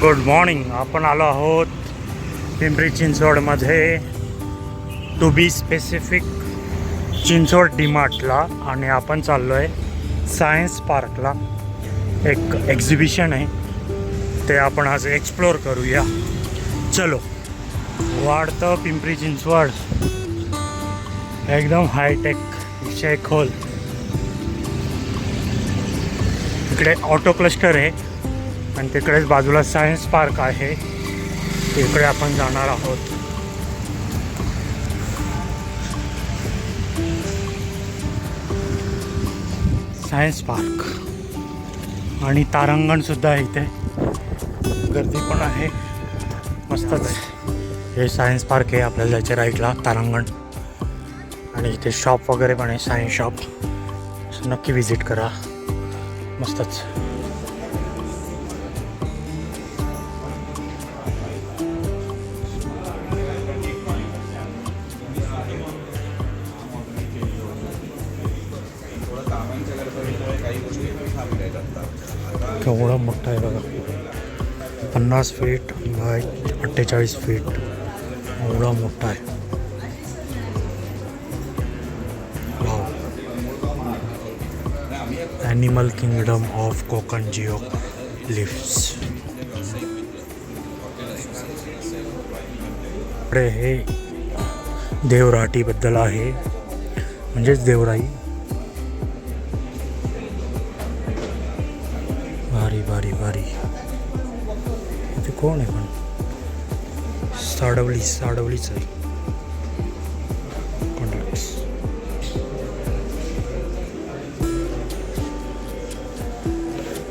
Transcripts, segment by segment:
Good morning. आपण आलो आहोत पिंपरी चिंचवडमध्ये. टू बी स्पेसिफिक चिंचवड डीमार्टला आणि आपण चाललो आहे सायन्स पार्कला एक एक्झिबिशन आहे. ते आपण आज एक्सप्लोअर करूया. चलो. वाढतं पिंपरी चिंचवड. एकदम हायटेक विषय खोल. इकडे ऑटो क्लस्टर आहे. आणि तिकडेच बाजूला सायन्स पार्क आहे. तिकडे आपण जाणार आहोत. Science park. आणि तारांगण सुद्धा आहे इथे गर्दी पण आहे. मस्तच आहे. हे सायन्स पार्क आहे आपल्याला जायचे राईटला तारांगण. आणि इथे शॉप वगैरे पण आहे सायन्स शॉप नक्की व्हिजिट करा. मस्तच. केवढा मोठा आहे बघा. पन्नास फीट बाय अठ्ठेचाळीस फीट एवढा मोठा आहे. ॲनिमल किंगडम ऑफ कोकण जिओ लिफ्ट्स इकडे हे देवराटीबद्दल आहे. म्हणजेच देवराई. भारी भारी भारी इथे कोण आहे पण? साडवली साडवलीच आहे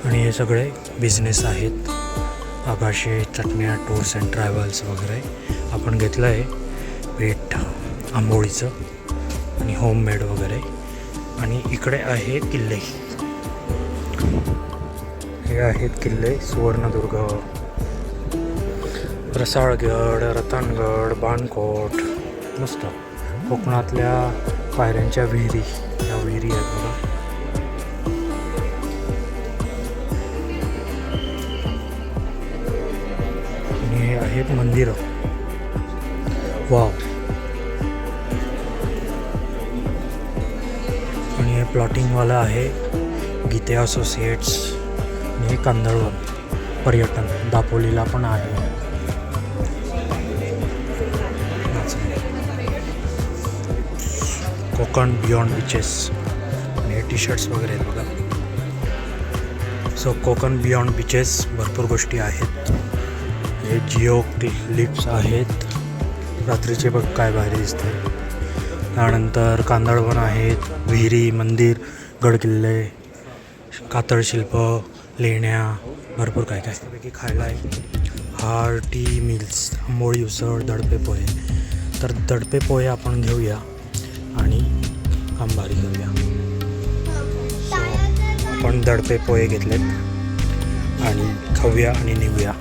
आणि हे सगळे बिझनेस आहेत. आकाशे चटण्या टूर्स अँड ट्रॅव्हल्स वगैरे. आपण घेतलं आहे पीठ आंबोळीचं आणि होममेड वगैरे. आणि इकडे आहे किल्ले. हे आहेत किल्ले सुवर्णदुर्ग रसाळगड रतनगड बाणकोट मस्त. कोकणातल्या पायऱ्यांच्या विहिरी. या विहिरी आहेत बघा. आणि हे आहेत मंदिरं. वाव. आणि हे प्लॉटिंगवालं आहे. गीते असोसिएट्स. आणि हे कांदळवन पर्यटन दापोलीला पण आहे. कोकण बियॉन्ड बीचेस आणि हे टी शर्ट्स वगैरे आहेत बघा. सो कोकण बियॉन्ड बीचेस भरपूर गोष्टी आहेत. हे जिओ लिप्स आहेत. रात्रीचे बघ काय भारी दिसते त्यानंतर कांदळवन आहेत विहिरी मंदिर गडकिल्ले कातळशिल्प लेण्या भरपूर काय काय त्यापैकी खायला आहे. हार्टी मिल्स आंबोळी उसळ दडपे पोहे. तर दडपे पोहे आपण घेऊया आणि आंबारी घेऊया. आपण दडपे पोहे घेतलेत आणि खाऊया आणि निघूया.